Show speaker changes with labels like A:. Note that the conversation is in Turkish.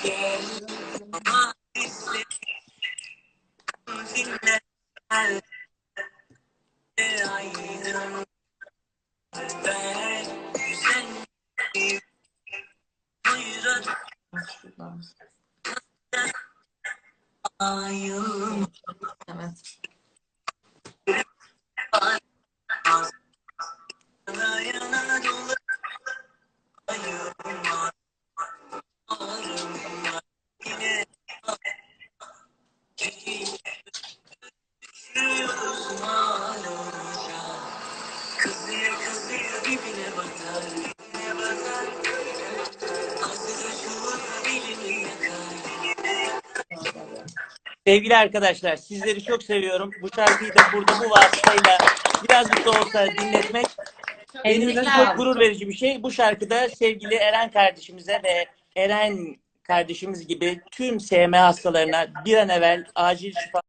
A: Şuradan.
B: Sevgili arkadaşlar sizleri çok seviyorum. Bu şarkıyı da burada bu vasıtayla birazcık da olsa dinletmek benim için çok gurur verici bir şey. Bu şarkıda sevgili Eren kardeşimize ve Eren kardeşimiz gibi tüm SM hastalarına bir an evvel acil şifa